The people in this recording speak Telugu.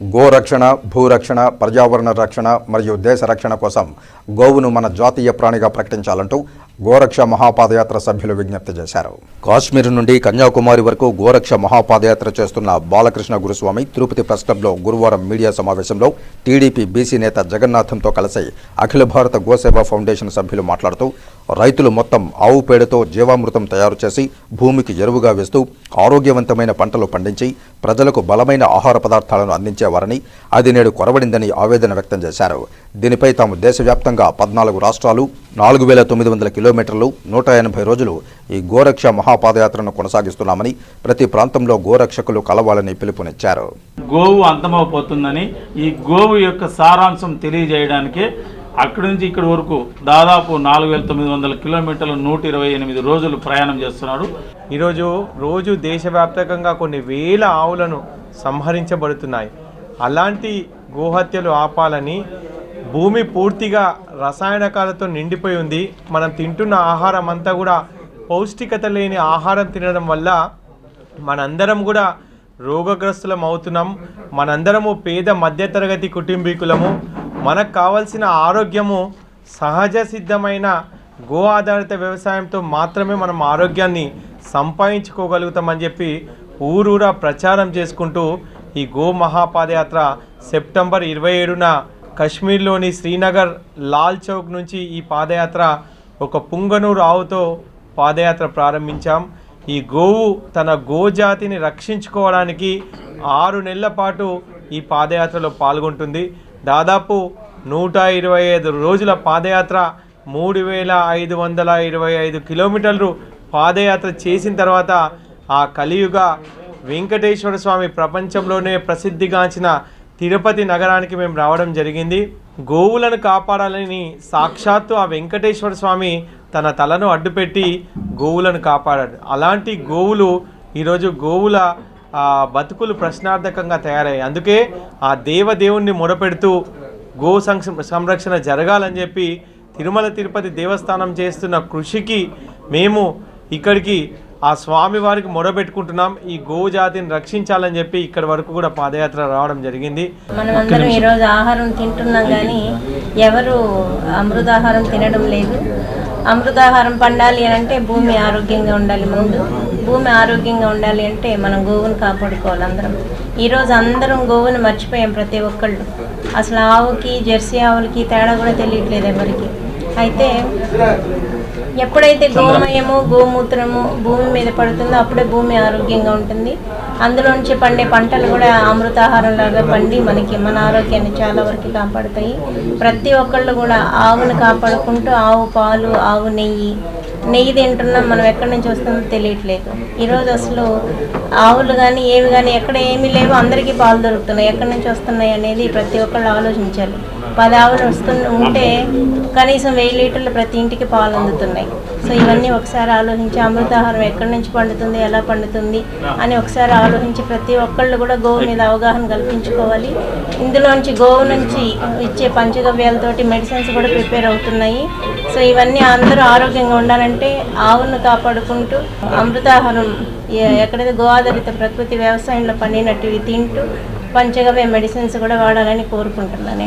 గోరక్షణ భూరక్షణ పర్యావరణ రక్షణ మరియు దేశ రక్షణ కోసం గోవును మన జాతీయ ప్రాణిగా ప్రకటించాలంటూ గోరక్ష మహాపాదయాత్ర సభ్యులు విజ్ఞప్తి చేశారు. కాశ్మీర్ నుండి కన్యాకుమారి వరకు గోరక్ష మహాపాదయాత్ర చేస్తున్న బాలకృష్ణ గురుస్వామి తిరుపతి ప్రెస్ క్లబ్లో గురువారం మీడియా సమావేశంలో టీడీపీ బీసీ నేత జగన్నాథంతో కలిసి అఖిల భారత గోసేవ ఫౌండేషన్ సభ్యులు మాట్లాడుతూ రైతులు మొత్తం ఆవు పేడతో జీవామృతం తయారు చేసి భూమికి ఎరువుగా వేస్తూ ఆరోగ్యవంతమైన పంటలు పండించి ప్రజలకు బలమైన ఆహార పదార్థాలను అందించేవారని అది నేడు కొరవడిందని ఆవేదన వ్యక్తం చేశారు. దీనిపై తాము దేశవ్యాప్తంగా పద్నాలుగు రాష్ట్రాలు నాలుగు వేల తొమ్మిది వందల కిలోమీటర్లు నూట ఎనభై రోజులు ఈ గోరక్ష మహాపాదయాత్రను కొనసాగిస్తున్నామని ప్రతి ప్రాంతంలో గోరక్షకులు కలవాలని పిలుపునిచ్చారు. గోవు అంతమైపోతుందని ఈ గోవు యొక్క సారాంశం తెలియజేయడానికే అక్కడి నుంచి ఇక్కడి వరకు దాదాపు నాలుగు వేల తొమ్మిది వందల కిలోమీటర్లు నూట ఇరవై ఎనిమిది రోజులు ప్రయాణం చేస్తున్నాడు. ఈరోజు రోజు దేశవ్యాప్తంగా కొన్ని వేల ఆవులను సంహరించబడుతున్నాయి. అలాంటి గోహత్యలు ఆపాలని భూమి పూర్తిగా రసాయనకాలతో నిండిపోయి ఉంది. మనం తింటున్న ఆహారం అంతా కూడా పౌష్టికత లేని ఆహారం తినడం వల్ల మనందరం కూడా రోగగ్రస్తులం అవుతున్నాం. మనందరము పేద మధ్యతరగతి కుటుంబీకులము. మనకు కావలసిన ఆరోగ్యము సహజ సిద్ధమైన గో ఆధారిత వ్యవసాయంతో మాత్రమే మనం ఆరోగ్యాన్ని సంపాదించుకోగలుగుతామని చెప్పి ఊరూరా ప్రచారం చేసుకుంటూ ఈ గో మహాపాదయాత్ర సెప్టెంబర్ ఇరవై ఏడున కశ్మీర్లోని శ్రీనగర్ లాల్ చౌక్ నుంచి ఈ పాదయాత్ర ఒక పుంగనూరు ఆవుతో పాదయాత్ర ప్రారంభించాం. ఈ గోవు తన గోజాతిని రక్షించుకోవడానికి ఆరు నెలల పాటు ఈ పాదయాత్రలో పాల్గొంటుంది. దాదాపు నూట ఇరవై ఐదు రోజుల పాదయాత్ర మూడు వేల ఐదు వందల ఇరవై ఐదు కిలోమీటర్లు పాదయాత్ర చేసిన తర్వాత ఆ కలియుగ వెంకటేశ్వర స్వామి ప్రపంచంలోనే ప్రసిద్ధిగాంచిన తిరుపతి నగరానికి మేము రావడం జరిగింది. గోవులను కాపాడాలని సాక్షాత్తు ఆ వెంకటేశ్వర స్వామి తన తలను అడ్డుపెట్టి గోవులను కాపాడాడు. అలాంటి గోవులు ఈరోజు గోవుల బతుకులు ప్రశ్నార్థకంగా తయారయ్యాయి. అందుకే ఆ దేవదేవుణ్ణి మొరపెడుతూ గో సంక్ష- సంరక్షణ జరగాలని చెప్పి తిరుమల తిరుపతి దేవస్థానం చేస్తున్న కృషికి మేము ఇక్కడికి ఆ స్వామి వారికి మొరబెట్టుకుంటున్నాం ఈ గో జాతిని రక్షించాలని చెప్పి ఇక్కడి వరకు కూడా పాదయాత్ర రావడం జరిగింది. మనమందరం ఈరోజు ఆహారం తింటున్నాం కానీ ఎవరు అమృతాహారం తినడం లేదు. అమృతాహారం పండాలి అని అంటే భూమి ఆరోగ్యంగా ఉండాలి ముందు. భూమి ఆరోగ్యంగా ఉండాలి అంటే మనం గోవును కాపాడుకోవాలి అందరం. ఈరోజు అందరం గోవును మర్చిపోయాం ప్రతి ఒక్కళ్ళు. అసలు ఆవుకి జెర్సీ ఆవులకి తేడా కూడా తెలియట్లేదు ఎవరికి. అయితే ఎప్పుడైతే గోమయము గోమూత్రము భూమి మీద పడుతుందో అప్పుడే భూమి ఆరోగ్యంగా ఉంటుంది. అందులోంచి పండే పంటలు కూడా అమృతాహారం లాగా పండి మనకి మన ఆరోగ్యాన్ని చాలా వరకు కాపాడుతాయి. ప్రతి ఒక్కళ్ళు కూడా ఆవును కాపాడుకుంటూ ఆవు పాలు ఆవు నెయ్యి నెయ్యి తింటున్నాం మనం ఎక్కడి నుంచి వస్తుందో తెలియట్లేదు. ఈరోజు అసలు ఆవులు కానీ ఏవి కానీ ఎక్కడ ఏమీ లేవు అందరికీ పాలు దొరుకుతున్నాయి. ఎక్కడి నుంచి వస్తున్నాయి అనేది ప్రతి ఒక్కళ్ళు ఆలోచించాలి. పది ఆవులు వస్తున్న ఉంటే కనీసం వెయ్యి లీటర్లు ప్రతి ఇంటికి పాలు అందుతున్నాయి. సో ఇవన్నీ ఒకసారి ఆలోచించి అమృతాహారం ఎక్కడి నుంచి పండుతుంది ఎలా పండుతుంది అని ఒకసారి ఆలోచించి ప్రతి ఒక్కళ్ళు కూడా గోవు మీద అవగాహన కల్పించుకోవాలి. ఇందులోంచి గోవు నుంచి ఇచ్చే పంచగవ్యాలతోటి మెడిసిన్స్ కూడా ప్రిపేర్ అవుతున్నాయి. సో ఇవన్నీ అందరూ ఆరోగ్యంగా ఉండాలంటే ఆవును కాపాడుకుంటూ అమృతాహారం ఎక్కడైతే గో ఆధారిత ప్రకృతి వ్యవసాయంలో పండినట్టు తింటూ పంచగవ్య మెడిసిన్స్ కూడా వాడాలని కోరుకుంటున్నాను నేను.